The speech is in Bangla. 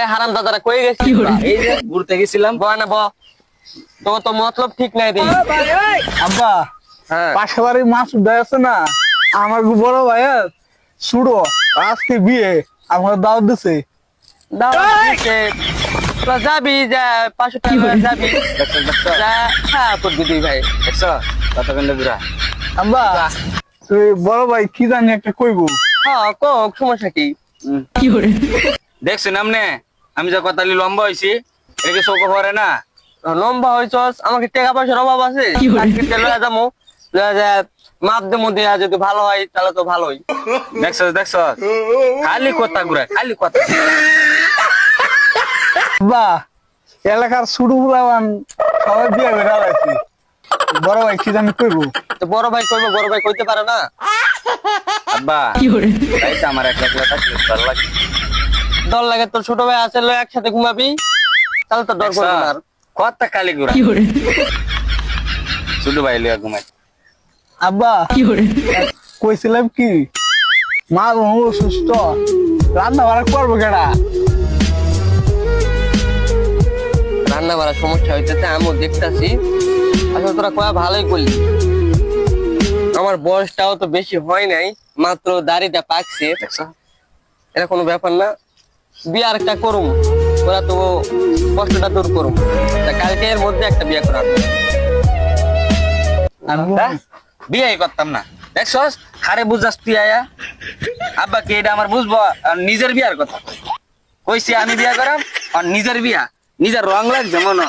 এ হারাম দাদারা কই গেছি এই যে ঘুরতে গেছিলাম। বয় না ব তো তো মতলব ঠিক নাই রে। আব্বা হ্যাঁ। পাশে বাড়ি মাছ আছে না? আমার বড় ভাইয়ের সুড়ো আজকে বিয়ে আমার দাওয়াত দিছে। দাওয়াত দিছে। যাবি যা পাঁচশো টাকা যাবি। হ্যাঁ ভাই। দেখছ কত কিন্তু ঘুরা আব্বা। তুই বড় ভাই কি জানি একটা কইবো। হ্যাঁ কোক সমস্যা কি? দেখছ নামনে আমি যে কথা লম্বা হয়েছি এটাকে চোখ পরে না? লম্বা হয়েছস আমাকে টাকা পয়সার অভাব আছে? লয়া যাব লয়া মাপ দেবো দেয়া যদি ভালো হয় তাহলে তো ভালোই। দেখছ দেখছ খালি কথা ঘুরা খালি কথা। আব্বা এলাকার সুড়ু ফুলাবান সবাই বিয়ে করে আলাইছি। বড় ভাই কি জানি কইবো? তো বড় ভাই কইবো বড় ভাই কইতে পারে না? আব্বা আমার একলা একলা থাকলে ভালো লাগে। ডর লাগে তোর ছোট ভাই আছে একসাথে ঘুমাবি। তাহলে তো ডর করবে আর। কথা খালি ঘুরা শুধু ভাই লিয়া ঘুমাই। আব্বা কইছিলাম কি? মা বহু সুস্থ। রান্না বাড়া করব কেডা? রান্না বাড়ার সমস্যা হইতেছে আমিও দেখতাছি। আসলে তোরা কয়া ভালোই করলি। আমার বয়সটাও তো বেশি হয় নাই মাত্র দাড়িটা পাকছে। এটা কোনো ব্যাপার না। বিয়ে আরেকটা করুম ওরা তো কষ্টটা দূর করুম। কালকে এর মধ্যে একটা বিয়ে করা হবে। হ্যাঁ? বিয়ে করতাম না। দেখছস? হারে বুঝাস তুই আয়া। আব্বা কে এটা আমার বুঝব? আর নিজের বিয়ার কথা। কইছি আমি বিয়া করাম আর নিজের বিয়া। নিজের রং লাগছে মনে